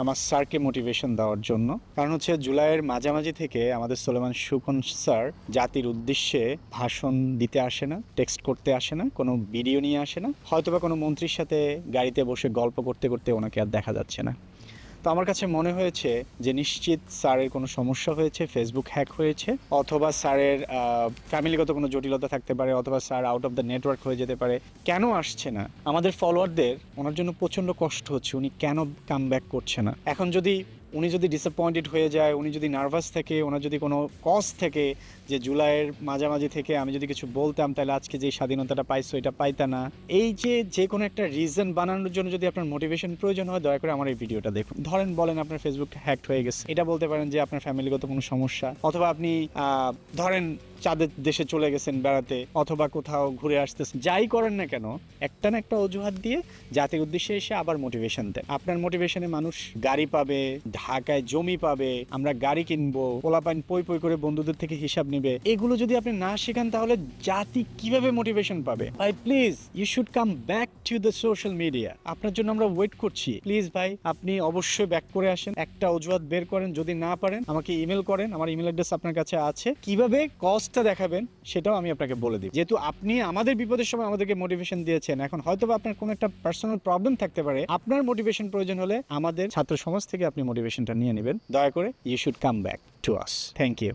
আমার স্যারকে মোটিভেশন দেওয়ার জন্য। কারণ হচ্ছে জুলাইয়ের মাঝামাঝি থেকে আমাদের সোলেমান সুকন স্যার জাতির উদ্দেশ্যে ভাষণ দিতে আসে না টেক্সট করতে আসে না, কোনো ভিডিও নিয়ে আসে না। হয়তোবা কোনো মন্ত্রীর সাথে গাড়িতে বসে গল্প করতে করতে ওনাকে আর দেখা যাচ্ছে না। তো আমার কাছে মনে হয়েছে যে নিশ্চিত স্যারের কোনো সমস্যা হয়েছে ফেসবুক হ্যাক হয়েছে, অথবা স্যারের ফ্যামিলিগত কোনো জটিলতা থাকতে পারে, অথবা sir out of the network হয়ে যেতে পারে। কেন আসছে না? আমাদের ফলোয়ারদের ওনার জন্য প্রচণ্ড কষ্ট হচ্ছে, উনি কেন কাম ব্যাক করছে না? এখন যদি উনি যদি ডিসঅ্যাপয়েন্টেড হয়ে যায়, উনি যদি নার্ভাস থেকে, ওনার যদি কোনো কজ থেকে যে জুলাইয়ের মাঝামাঝি থেকে আমি যদি কিছু বলতাম, তাহলে আজকে যে স্বাধীনতাটা পাইছো, এটা পাইতা না। এই যে যে কোনো একটা রিজন বানানোর জন্য যদি আপনার মোটিভেশন প্রয়োজন হয়, দয়া করে আমার এই ভিডিওটা দেখুন। ধরেন বলেন আপনার ফেসবুক হ্যাক হয়ে গেছে। এটা বলতে পারেন যে আপনার ফ্যামিলিগত কোনো সমস্যা। অথবা আপনি ধরেন চাঁদের দেশে চলে গেছেন বেড়াতে অথবা কোথাও ঘুরে আসতেছেন। যাই করেন না কেন, একটা না একটা অজুহাত দিয়ে জাতির উদ্দেশ্যে এসে আবার মোটিভেশন দেন। আপনার মোটিভেশনে মানুষ গাড়ি পাবে, ঢাকায় জমি পাবে, আমরা গাড়ি কিনবো, পোলাপাইন পই পই করে বন্ধুদের থেকে হিসাব নেবে। এগুলো যদি আপনি না শেখান, তাহলে জাতি কীভাবে মোটিভেশন পাবে? ভাই please you should come back to the social media আপনার জন্য আমরা ওয়েট করছি। প্লিজ ভাই, আপনি অবশ্যই ব্যাক করে আসেন। একটা অজুহাত বের করেন। যদি না পারেন, আমাকে ইমেল করেন। আমার ইমেল অ্যাড্রেস আপনার কাছে আছে। কীভাবে? কজটা দেখাবেন, সেটাও আমি আপনাকে বলে দিই যেহেতু আপনি আমাদের বিপদের সময় আমাদেরকে মোটিভেশন দিয়েছেন, এখন হয়তো আপনার কোনো একটা পার্সোনাল প্রবলেম থাকতে পারে, আপনার মোটিভেশন প্রয়োজন হলে আমাদের ছাত্র সমাজ থেকে আপনি মোটিভেশনটা নিয়ে নেবেন। দয়া করে you should come back to us thank you